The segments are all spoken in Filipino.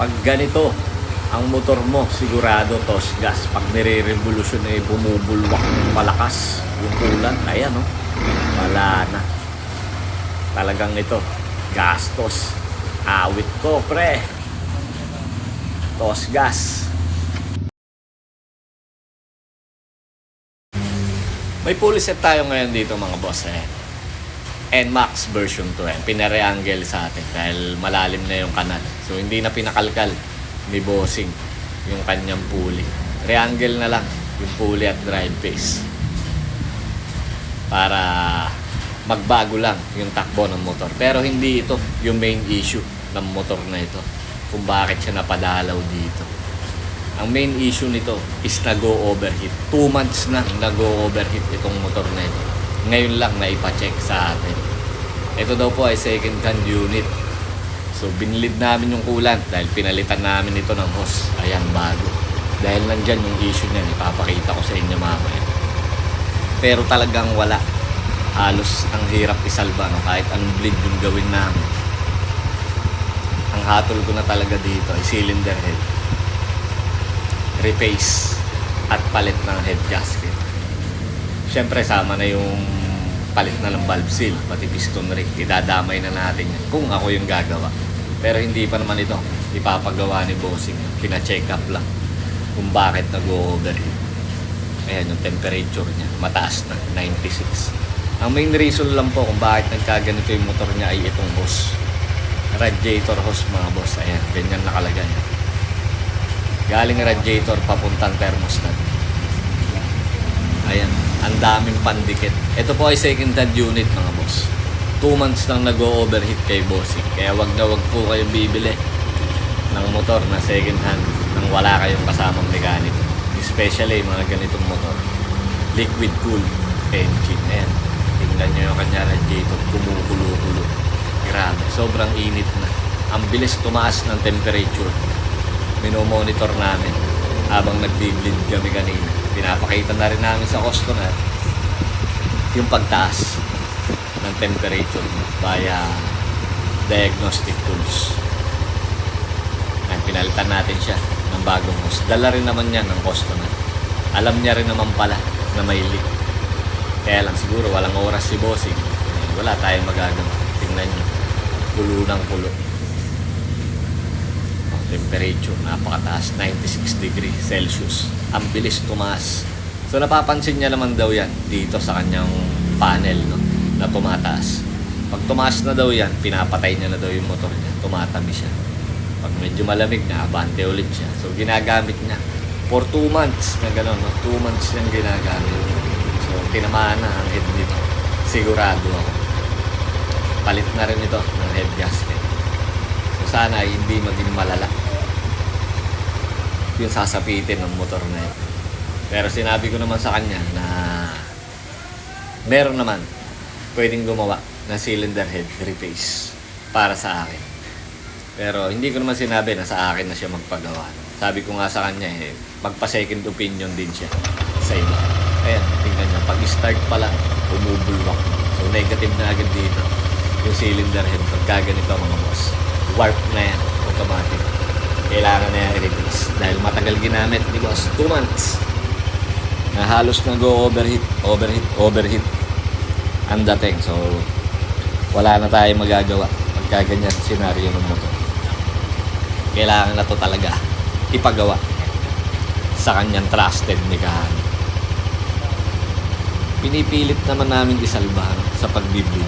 Pag ganito, ang motor mo, sigurado tos gas. Pag nire-revolution eh, bumubulwak ng malakas yung kulan. Ayan, no? Wala na. Talagang ito, gastos. Awit ko, pre. Tos gas. May set tayo ngayon dito mga boss eh. NMAX version 2 eh. Pinareangle sa atin dahil malalim na yung kanal. So hindi na pinakalkal ni Bossing yung kanyang pulley. Reangle na lang yung pulley at drive face. Para magbago lang yung takbo ng motor. Pero hindi ito yung main issue ng motor na ito. Kung bakit siya napadalaw dito. Ang main issue nito is nag-go overheat. Two months na nag-go overheat itong motor na ito. Ngayon lang na ipacheck sa atin. Ito daw po ay second hand unit. So binilid namin yung coolant dahil pinalitan namin ito ng hose. Ayan, bago. Dahil nandyan yung issue niyan, ipapakita ko sa inyo mamaya. Pero talagang wala. Halos ang hirap isalba no? kahit ang bleed yung gawin namin. Ang hatol ko na talaga dito ay cylinder head repace at palit ng head gasket. Siyempre sama na yung palit na ng valve seal, pati piston ring. Idadamay na natin yan kung ako yung gagawa. Pero hindi pa naman ito ipapagawa ni Bossing. Pina-check up lang kung bakit nag-overheat. Ayan yung temperature niya. Mataas na, 96. Ang main reason lang po kung bakit nagkaganito yung motor niya ay itong hose. Radiator hose mga boss. Ayan, ganyan nakalagay. Galing radiator papuntang thermostat. Ayan, ang daming pandikit. Ito po ay second hand unit mga boss. 2 months nang nag-overheat kay bossing. Kaya wag na wag po kayong bibili ng motor na second hand nang wala kayong kasamang mekaniko. Especially mga ganitong motor. Liquid cool engine. Ayan, tingnan nyo yung kanya radiator. Kumukulo-kulo. Grabe, sobrang init na. Ang bilis tumaas ng temperature minomonitor namin habang nagbi-bleed kami kanina. Pinapakita na rin namin sa customer yung pagtaas ng temperature via diagnostic tools. Ayan, pinalitan natin siya ng bagong hose. Dala rin naman yan ng customer. Alam niya rin naman pala na may leak. Kaya lang siguro walang oras si bossing. Wala tayong magagawa. Tingnan niyo. Kulo ng kulo temperature napakataas 96 degree Celsius. Ang bilis tumaas. So napapansin niya naman daw yan dito sa kanyang panel no, na tumataas. Pag tumaas na daw yan pinapatay niya na daw yung motor niya. Tumatabi siya. Pag medyo malamig na abante ulit siya. So ginagamit niya. For 2 months na gano'n no? 2 months niyang ginagamit. So tinamaan na ang head nito. Sigurado ako. Palit na rin ito ng head gasket So sana ay hindi maging malala yung sasapitin ng motor na yun. Pero sinabi ko naman sa kanya na meron naman pwedeng gumawa ng cylinder head replace para sa akin. Pero hindi ko naman sinabi na sa akin na siya magpagawa. Sabi ko nga sa kanya eh, magpa-second opinion din siya sa iba. Ayan, tingnan nyo, pag-start pa lang, bumubulwak. So negative na agad dito yung cylinder head pagka ganito mga boss. Warp na yan, automatic. Kailangan na yan i-replace. Dahil matagal ginamit, di boss, 2 months. Na halos nag-overheat, overheat, overheat ang dating. So, wala na tayong magagawa pagka ganyan senaryo ng motor. Kailangan na to talaga ipagawa sa kanyang trusted mechanic. Pinipilit naman namin isalba sa pagbibili.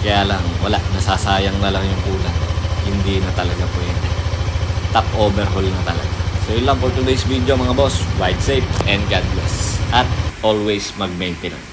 Kaya lang, wala, nasasayang na lang yung kulang. Hindi na talaga pwede. Top overhaul na talaga. So yun lang for today's video mga boss. Ride safe and God bless. At always mag-maintenance.